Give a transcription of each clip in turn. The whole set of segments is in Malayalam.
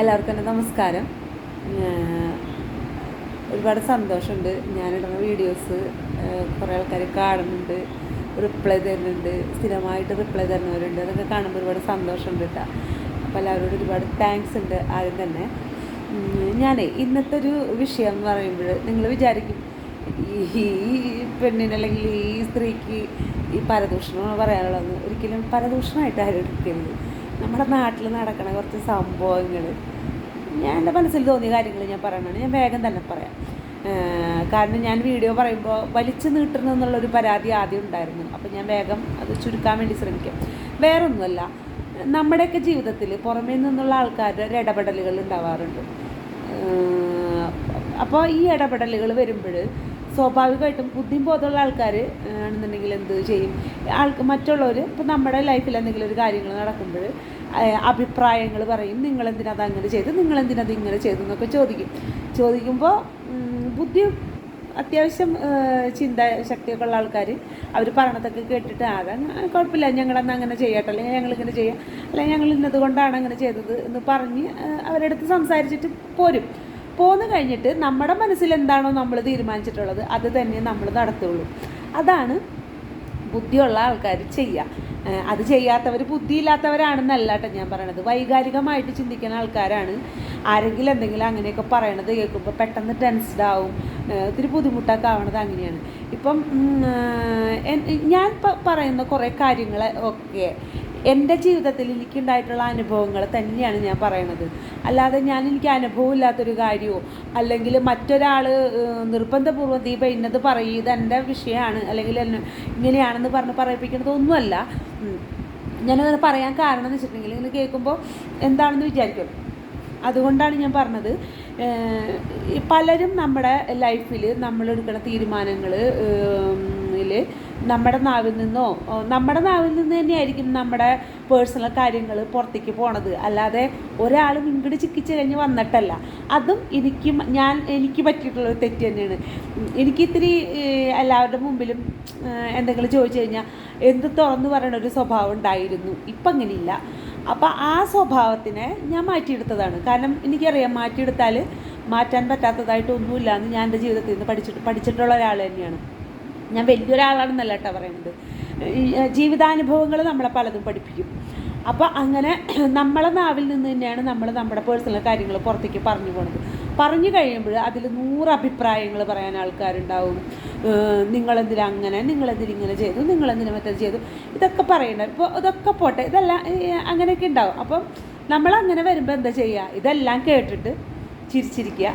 എല്ലാവർക്കും എന്റെ നമസ്കാരം. ഒരുപാട് സന്തോഷമുണ്ട്. ഞാനിടുന്ന വീഡിയോസ് കുറേ ആൾക്കാർ കാണുന്നുണ്ട്. റിപ്ലൈ തരുന്നുണ്ട്. സ്ഥിരമായിട്ട് റിപ്ലൈ തരുന്നവരുണ്ട്. അതൊക്കെ കാണുമ്പോൾ ഒരുപാട് സന്തോഷമുണ്ട് കേട്ടോ അപ്പോൾ എല്ലാവരോടും ഒരുപാട് താങ്ക്സ് ഉണ്ട് ആദ്യം തന്നെ. ഞാൻ ഇന്നത്തെ ഒരു വിഷയം എന്ന് പറയുമ്പോൾ നിങ്ങൾ വിചാരിക്കും ഈ പെണ്ണിന് അല്ലെങ്കിൽ ഈ സ്ത്രീക്ക് ഈ പരദൂഷണം പറയാനുള്ളതെന്ന് ഒരിക്കലും പരദൂഷണമായിട്ട് ആരും എടുക്കരുത്. നമ്മുടെ നാട്ടിൽ നടക്കണ കുറച്ച് സംഭവങ്ങൾ ഞാൻ എന്റെ മനസ്സിൽ തോന്നിയ കാര്യങ്ങൾ ഞാൻ പറയണതാണ്. ഞാൻ വേഗം തന്നെ പറയാം. കാരണം ഞാൻ വീഡിയോ പറയുമ്പോൾ വലിച്ചു നീട്ടുന്നു എന്നുള്ളൊരു പരാതി ആദ്യം ഉണ്ടായിരുന്നു. അപ്പോൾ ഞാൻ വേഗം അത് ചുരുക്കാൻ വേണ്ടി ശ്രമിക്കാം. വേറൊന്നുമല്ല നമ്മുടെയൊക്കെ ജീവിതത്തിൽ പുറമേ നിന്നുള്ള ആൾക്കാരുടെ ഒരു ഇടപെടലുകൾ ഉണ്ടാവാറുണ്ട്. അപ്പോൾ ഈ ഇടപെടലുകൾ വരുമ്പോൾ സ്വാഭാവികമായിട്ടും ബുദ്ധിയും ബോധമുള്ള ആൾക്കാർ ആണെന്നുണ്ടെങ്കിൽ എന്ത് ചെയ്യും? ആൾക്ക് മറ്റുള്ളവർ ഇപ്പോൾ നമ്മുടെ ലൈഫിൽ എന്തെങ്കിലും ഒരു കാര്യങ്ങൾ നടക്കുമ്പോൾ അഭിപ്രായങ്ങൾ പറയും. നിങ്ങളെന്തിനാ അത് അങ്ങനെ ചെയ്ത് നിങ്ങളെന്തിനാ അത് ഇങ്ങനെ ചെയ്തു എന്നൊക്കെ ചോദിക്കും. ചോദിക്കുമ്പോൾ ബുദ്ധി അത്യാവശ്യം ചിന്ത ചിന്താശക്തിയൊക്കെ ഉള്ള ആൾക്കാർ അവർ പറയണതൊക്കെ കേട്ടിട്ട് അത് കുഴപ്പമില്ല. ഞങ്ങളന്ന് അങ്ങനെ ചെയ്യട്ടെ. അല്ലെങ്കിൽ ഞങ്ങളിങ്ങനെ ചെയ്യാം. അല്ലെങ്കിൽ ഞങ്ങൾ ഇന്നത് കൊണ്ടാണ് അങ്ങനെ ചെയ്തത് എന്ന് പറഞ്ഞ് അവരെടുത്ത് അവരുടെ അടുത്ത് സംസാരിച്ചിട്ട് പോരും. പോന്നു കഴിഞ്ഞിട്ട് നമ്മുടെ മനസ്സിൽ എന്താണോ നമ്മൾ തീരുമാനിച്ചിട്ടുള്ളത് അത് തന്നെ നമ്മൾ നടത്തുള്ളൂ. അതാണ് ബുദ്ധിയുള്ള ആൾക്കാർ ചെയ്യുക അത് ചെയ്യാത്തവർ ബുദ്ധിയില്ലാത്തവരാണെന്നല്ല കേട്ടോ ഞാൻ പറയണത്. വൈകാരികമായിട്ട് ചിന്തിക്കുന്ന ആൾക്കാരാണ്. ആരെങ്കിലും എന്തെങ്കിലും അങ്ങനെയൊക്കെ പറയണത് കേൾക്കുമ്പോൾ പെട്ടെന്ന് ടെൻസ്ഡ് ആവും. ഒത്തിരി ബുദ്ധിമുട്ടൊക്കെ ആവണത് അങ്ങനെയാണ്. ഇപ്പം ഞാൻ പറയുന്ന കുറേ കാര്യങ്ങളെ ഒക്കെ എന്റെ ജീവിതത്തിൽ എനിക്കുണ്ടായിട്ടുള്ള അനുഭവങ്ങൾ തന്നെയാണ് ഞാൻ പറയണത്. അല്ലാതെ ഞാൻ എനിക്ക് അനുഭവമില്ലാത്തൊരു കാര്യമോ അല്ലെങ്കിൽ മറ്റൊരാൾ നിർബന്ധപൂർവം ദീപ ഇന്നത് പറയും ഇത് എന്റെ വിഷയമാണ് അല്ലെങ്കിൽ ഇങ്ങനെയാണെന്ന് പറഞ്ഞ് പറയിപ്പിക്കുന്നത് ഒന്നുമല്ല. ഞാനത് പറയാൻ കാരണം എന്ന് വെച്ചിട്ടുണ്ടെങ്കിൽ ഇങ്ങനെ കേൾക്കുമ്പോൾ എന്താണെന്ന് വിചാരിക്കും. അതുകൊണ്ടാണ് ഞാൻ പറഞ്ഞത് പലരും നമ്മുടെ ലൈഫിൽ നമ്മൾ എടുക്കുന്ന തീരുമാനങ്ങൾ നമ്മുടെ നാവിൽ നിന്നോ നമ്മുടെ നാവിൽ നിന്ന് തന്നെയായിരിക്കും നമ്മുടെ പേഴ്സണൽ കാര്യങ്ങൾ പുറത്തേക്ക് പോണത്. അല്ലാതെ ഒരാൾ ഇങ്ങോട്ട് ചിക്കിച്ച് കഴിഞ്ഞ് വന്നിട്ടല്ല. അതും എനിക്ക് ഞാൻ എനിക്ക് പറ്റിയിട്ടുള്ള ഒരു തെറ്റ് തന്നെയാണ്. എനിക്ക് ഇത്തിരി എല്ലാവരുടെ മുമ്പിലും എന്തെങ്കിലും ചോദിച്ചു കഴിഞ്ഞാൽ എന്ത് തുറന്നു പറയണ ഒരു സ്വഭാവം ഉണ്ടായിരുന്നു. ഇപ്പം അങ്ങനെയില്ല. അപ്പോൾ ആ സ്വഭാവത്തിനെ ഞാൻ മാറ്റിയെടുത്തതാണ്. കാരണം എനിക്കറിയാം മാറ്റിയെടുത്താൽ മാറ്റാൻ പറ്റാത്തതായിട്ടൊന്നുമില്ല എന്ന് ഞാൻ എന്റെ ജീവിതത്തിൽ നിന്ന് പഠിച്ചിട്ട് പഠിച്ചിട്ടുള്ള ഒരാൾ തന്നെയാണ്. ഞാൻ വലിയൊരാളാണെന്നല്ല കേട്ടോ പറയുന്നത്. ജീവിതാനുഭവങ്ങൾ നമ്മളെ പലതും പഠിപ്പിക്കും. അപ്പോൾ അങ്ങനെ നമ്മളെ നാവിൽ നിന്ന് തന്നെയാണ് നമ്മൾ നമ്മുടെ പേഴ്സണൽ കാര്യങ്ങൾ പുറത്തേക്ക് പറഞ്ഞു പോണത്. പറഞ്ഞു കഴിയുമ്പോൾ അതിൽ നൂറ് അഭിപ്രായങ്ങൾ പറയാൻ ആൾക്കാരുണ്ടാവും. നിങ്ങളെന്തിനാ അങ്ങനെ നിങ്ങളെന്തിന് ഇങ്ങനെ ചെയ്തു നിങ്ങളെന്തിനു മറ്റത് ചെയ്തു? ഇതൊക്കെ പറയണ്ട. ഇപ്പോൾ ഇതൊക്കെ പോട്ടെ ഇതെല്ലാം അങ്ങനെയൊക്കെ ഉണ്ടാവും. അപ്പം നമ്മളങ്ങനെ വരുമ്പോൾ എന്താ ചെയ്യുക ഇതെല്ലാം കേട്ടിട്ട് ചിരിച്ചിരിക്കുക.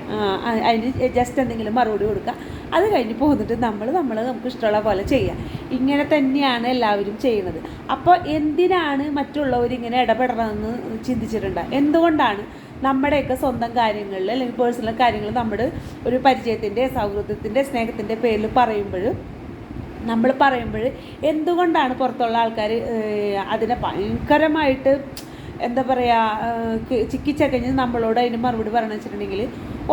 അതിന് ജസ്റ്റ് എന്തെങ്കിലും മറുപടി കൊടുക്കുക. അത് കഴിഞ്ഞ് പോന്നിട്ട് നമ്മൾ നമ്മൾ നമുക്ക് ഇഷ്ടമുള്ള പോലെ ചെയ്യുക. ഇങ്ങനെ തന്നെയാണ് എല്ലാവരും ചെയ്യുന്നത്. അപ്പോൾ എന്തിനാണ് മറ്റുള്ളവർ ഇങ്ങനെ ഇടപെടണമെന്ന് ചിന്തിച്ചിട്ടുണ്ട്? എന്തുകൊണ്ടാണ് നമ്മുടെയൊക്കെ സ്വന്തം കാര്യങ്ങളിൽ അല്ലെങ്കിൽ പേഴ്സണൽ കാര്യങ്ങൾ നമ്മൾ ഒരു പരിചയത്തിന്റെ സൗഹൃദത്തിന്റെ സ്നേഹത്തിന്റെ പേരിൽ പറയുമ്പോൾ നമ്മൾ പറയുമ്പോൾ എന്തുകൊണ്ടാണ് പുറത്തുള്ള ആൾക്കാർ അതിനെ ഭയങ്കരമായിട്ട് എന്താ പറയുക ചിക്കിച്ചക്കഞ്ഞ് നമ്മളോട് അതിന് മറുപടി പറഞ്ഞു വെച്ചിട്ടുണ്ടെങ്കിൽ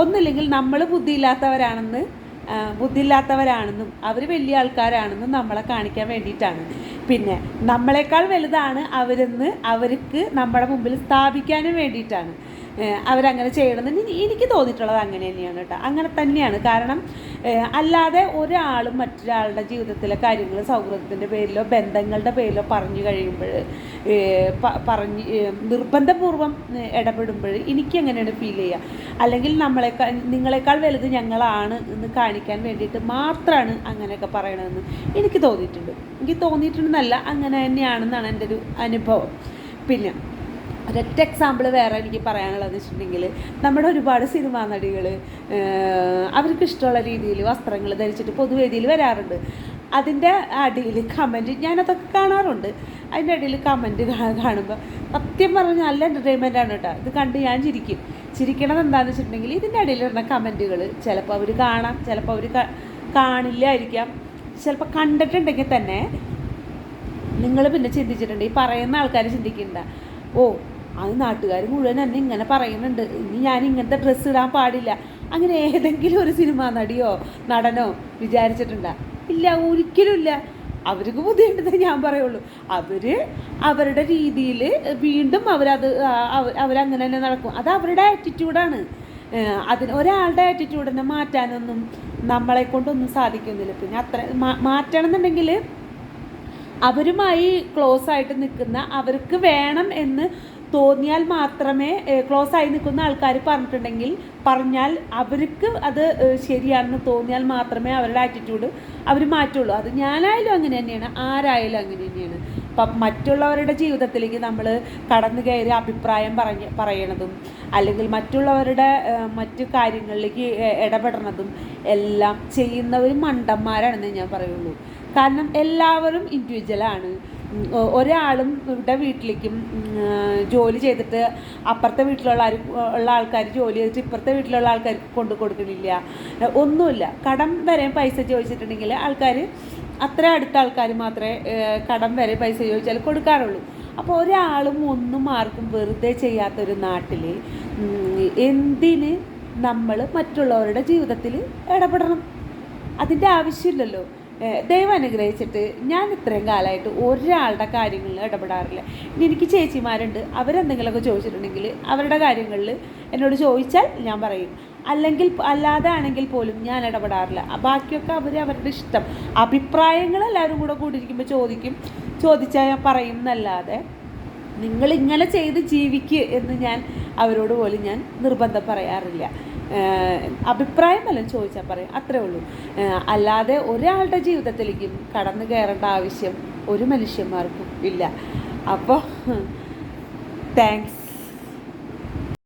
ഒന്നുമില്ലെങ്കിൽ നമ്മൾ ബുദ്ധിയില്ലാത്തവരാണെന്ന് ബുദ്ധി ബുദ്ധിയില്ലാത്തവരാണെന്നും അവർ വലിയ ആൾക്കാരാണെന്നും നമ്മളെ കാണിക്കാൻ വേണ്ടിയിട്ടാണ്. പിന്നെ നമ്മളെക്കാൾ വലുതാണ് അവരെന്ന് അവർക്ക് നമ്മുടെ മുമ്പിൽ സ്ഥാപിക്കാനും വേണ്ടിയിട്ടാണ്. അവരങ്ങനെ ചെയ്യണമെന്ന് എനിക്ക് തോന്നിയിട്ടുള്ളത് അങ്ങനെ തന്നെയാണ് കേട്ടോ. അങ്ങനെ തന്നെയാണ്. കാരണം അല്ലാതെ ഒരാളും മറ്റൊരാളുടെ ജീവിതത്തിലെ കാര്യങ്ങൾ സൗഹൃദത്തിന്റെ പേരിലോ ബന്ധങ്ങളുടെ പേരിലോ പറഞ്ഞു കഴിയുമ്പോൾ പറഞ്ഞ് നിർബന്ധപൂർവം ഇടപെടുമ്പോൾ എനിക്ക് അങ്ങനെയാണ് ഫീൽ ചെയ്യുക? അല്ലെങ്കിൽ നമ്മളെക്കാൾ നിങ്ങളെക്കാൾ വലുത് ഞങ്ങളാണ് എന്ന് കാണിക്കാൻ വേണ്ടിയിട്ട് മാത്രമാണ് അങ്ങനെയൊക്കെ പറയണതെന്ന് എനിക്ക് തോന്നിയിട്ടുണ്ട്. എനിക്ക് തോന്നിയിട്ടുണ്ടെന്നല്ല അങ്ങനെ തന്നെയാണെന്നാണ് എന്റെ ഒരു അനുഭവം. പിന്നെ ഒരൊറ്റ എക്സാമ്പിൾ വേറെ എനിക്ക് പറയാനുള്ളതെന്ന് വെച്ചിട്ടുണ്ടെങ്കിൽ നമ്മുടെ ഒരുപാട് സിനിമാ നടികൾ അവർക്ക് ഇഷ്ടമുള്ള രീതിയിൽ വസ്ത്രങ്ങൾ ധരിച്ചിട്ട് പൊതുവേദിയിൽ വരാറുണ്ട്. അതിന്റെ അടിയിൽ കമന്റ് ഞാനതൊക്കെ കാണാറുണ്ട്. അതിന്റെ അടിയിൽ കമന്റ് കാണുമ്പോൾ സത്യം പറഞ്ഞാൽ നല്ല എന്റർടൈൻമെന്റ് ആണ് കേട്ടോ ഇത് കണ്ട് ഞാൻ ചിരിക്കും. ചിരിക്കണത് എന്താണെന്ന് വെച്ചിട്ടുണ്ടെങ്കിൽ ഇതിന്റെ അടിയിൽ വരുന്ന കമന്റുകൾ ചിലപ്പോൾ അവർ കാണാം ചിലപ്പോൾ അവർ കാണില്ലായിരിക്കാം. ചിലപ്പോൾ കണ്ടിട്ടുണ്ടെങ്കിൽ തന്നെ നിങ്ങൾ പിന്നെ ചിന്തിച്ചിട്ടുണ്ട് ഈ പറയുന്ന ആൾക്കാർ ചിന്തിക്കണ്ട. ഓ അത് നാട്ടുകാർ മുഴുവൻ എന്നെ ഇങ്ങനെ പറയുന്നുണ്ട്. ഇനി ഞാൻ ഇങ്ങനത്തെ ഡ്രസ്സ് ഇടാൻ പാടില്ല. അങ്ങനെ ഏതെങ്കിലും ഒരു സിനിമാ നടിയോ നടനോ വിചാരിച്ചിട്ടുണ്ടോ. ഇല്ല ഒരിക്കലും ഇല്ല. അവർക്ക് ബുദ്ധിയുണ്ടെന്നേ ഞാൻ പറയുള്ളൂ. അവർ അവരുടെ രീതിയിൽ വീണ്ടും അവരത് അവരങ്ങനെ തന്നെ നടക്കും. അത് അവരുടെ ആറ്റിറ്റ്യൂഡാണ് അതിന് ഒരാളുടെ ആറ്റിറ്റ്യൂഡിനെ മാറ്റാനൊന്നും നമ്മളെ കൊണ്ടൊന്നും സാധിക്കുന്നില്ല. പിന്നെ അത്ര മാറ്റണം എന്നുണ്ടെങ്കിൽ അവരുമായി ക്ലോസ് ആയിട്ട് നിൽക്കുന്ന അവർക്ക് വേണം എന്ന് തോന്നിയാൽ മാത്രമേ ക്ലോസ് ആയി നിൽക്കുന്ന ആൾക്കാർ പറഞ്ഞിട്ടുണ്ടെങ്കിൽ പറഞ്ഞാൽ അവർക്ക് അത് ശരിയാണെന്ന് തോന്നിയാൽ മാത്രമേ അവരുടെ ആറ്റിറ്റ്യൂഡ് അവർ മാറ്റുള്ളൂ. അത് ഞാനായാലും അങ്ങനെ തന്നെയാണ് ആരായാലും അങ്ങനെ തന്നെയാണ്. അപ്പം മറ്റുള്ളവരുടെ ജീവിതത്തിലേക്ക് നമ്മൾ കടന്നു കയറി അഭിപ്രായം പറഞ്ഞ് പറയണതും അല്ലെങ്കിൽ മറ്റുള്ളവരുടെ മറ്റു കാര്യങ്ങളിലേക്ക് ഇടപെടണതും എല്ലാം ചെയ്യുന്നവർ മണ്ടന്മാരാണെന്ന് ഞാൻ പറയുള്ളൂ. കാരണം എല്ലാവരും ഇൻഡിവിജ്വലാണ് ഒരാളും ഇവിടെ വീട്ടിലേക്കും ജോലി ചെയ്തിട്ട് അപ്പുറത്തെ വീട്ടിലുള്ള ആര് ഉള്ള ആൾക്കാർ ജോലി ചെയ്തിട്ട് ഇപ്പുറത്തെ വീട്ടിലുള്ള ആൾക്കാർക്ക് കൊണ്ടു കൊടുക്കണില്ല. ഒന്നുമില്ല. കടം വരെ പൈസ ചോദിച്ചിട്ടുണ്ടെങ്കിൽ ആൾക്കാർ അത്ര അടുത്ത ആൾക്കാർ മാത്രമേ കടം വരെ പൈസ ചോദിച്ചാൽ കൊടുക്കാറുള്ളൂ. അപ്പോൾ ഒരാളും ഒന്നും ആർക്കും വെറുതെ ചെയ്യാത്തൊരു നാട്ടിൽ എന്തിന് നമ്മൾ മറ്റുള്ളവരുടെ ജീവിതത്തിൽ ഇടപെടണം? അതിന്റെ ആവശ്യമില്ലല്ലോ. ദൈവം അനുഗ്രഹിച്ചിട്ട് ഞാൻ ഇത്രയും കാലമായിട്ട് ഒരാളുടെ കാര്യങ്ങളിൽ ഇടപെടാറില്ല. എനിക്ക് ചേച്ചിമാരുണ്ട്. അവരെന്തെങ്കിലുമൊക്കെ ചോദിച്ചിട്ടുണ്ടെങ്കിൽ അവരുടെ കാര്യങ്ങളിൽ എന്നോട് ചോദിച്ചാൽ ഞാൻ പറയും. അല്ലെങ്കിൽ അല്ലാതെ ആണെങ്കിൽ പോലും ഞാൻ ഇടപെടാറില്ല. ബാക്കിയൊക്കെ അവർ അവരുടെ ഇഷ്ടം. അഭിപ്രായങ്ങൾ എല്ലാവരും കൂടെ കൂടിയിരിക്കുമ്പോൾ ചോദിക്കും. ചോദിച്ചാൽ ഞാൻ പറയും എന്നല്ലാതെ നിങ്ങളിങ്ങനെ ചെയ്ത് ജീവിക്കുക എന്ന് ഞാൻ അവരോട് പോലും ഞാൻ നിർബന്ധം പറയാറില്ല. അഭിപ്രായമല്ല ചോദിച്ചാൽ പറയും. അത്രേ ഉള്ളൂ. അല്ലാതെ ഒരാളുടെ ജീവിതത്തിലേക്കും കടന്നു കയറേണ്ട ആവശ്യം ഒരു മനുഷ്യന്മാർക്കും ഇല്ല. അപ്പോൾ താങ്ക്സ്